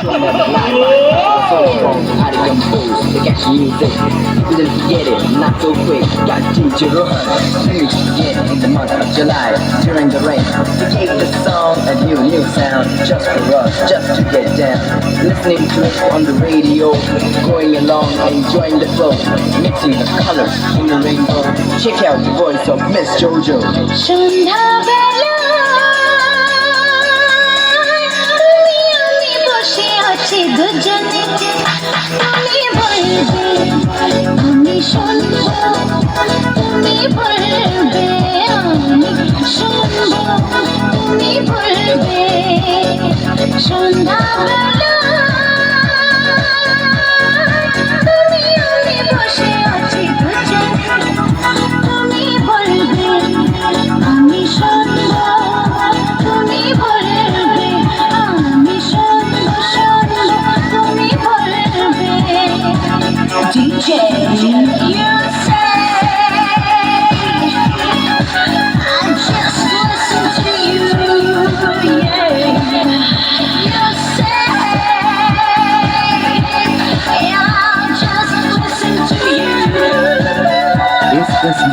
From the black, the phone phone, out of control. Didn't get it, not so quick. Got to to it in the month of July. During the rain, we gave the song of new new sound, just for us, just to get down. Listening to it on the radio, going along, enjoying the flow, mixing the colors in the rainbow. Check out the voice of Miss JoJo. সন্ধ্যা তুমি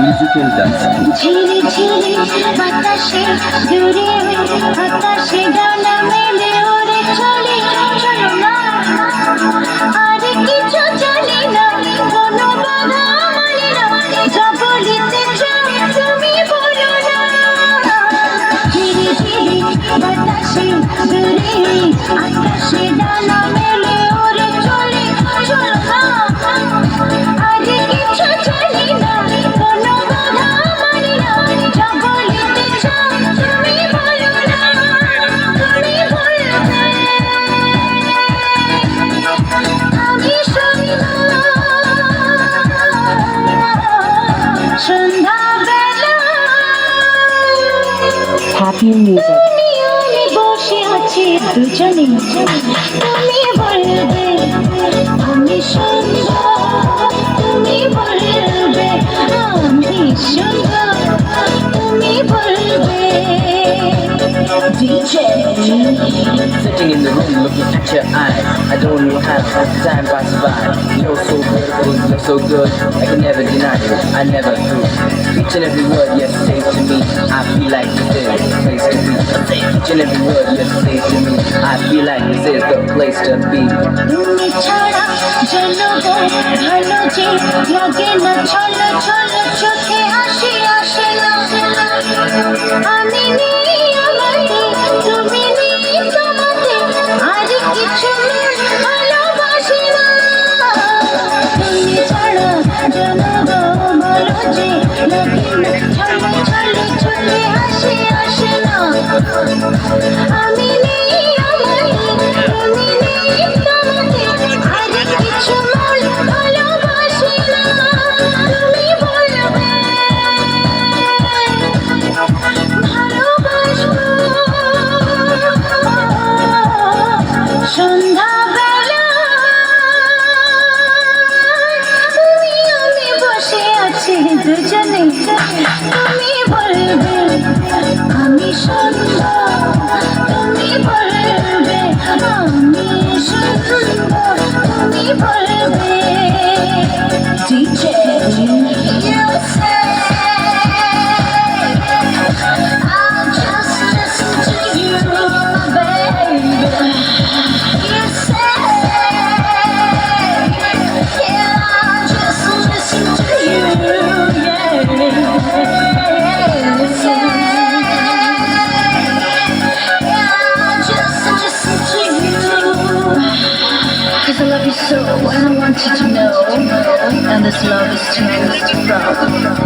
musical dance ঝিরি ঝিরি বাতাসে জুড়ে বাতাসে ডানা মেলে। সন্ধ্যাবেলা Happy music. তুমি আমি বসে আছি দুজনে তুমি বলবে আমি শুনব তুমি বলবে আমি শুনব তুমি বলবে DJ Sitting in the room looking at your eyes. I don't know how time passes by. You're so beautiful, you're so good. I can never deny you, I never do. Each and every word you say to me, I feel like this is the place to be. Each and every word you say to me, I feel like this is the place to be. তুমি ছাড়া জানবো ভালো যে লাগে না চলো চলো চোখে হাসি আসে না আমি নেই আমাকে তুমি যে 내 so and I want you to know And this love is to from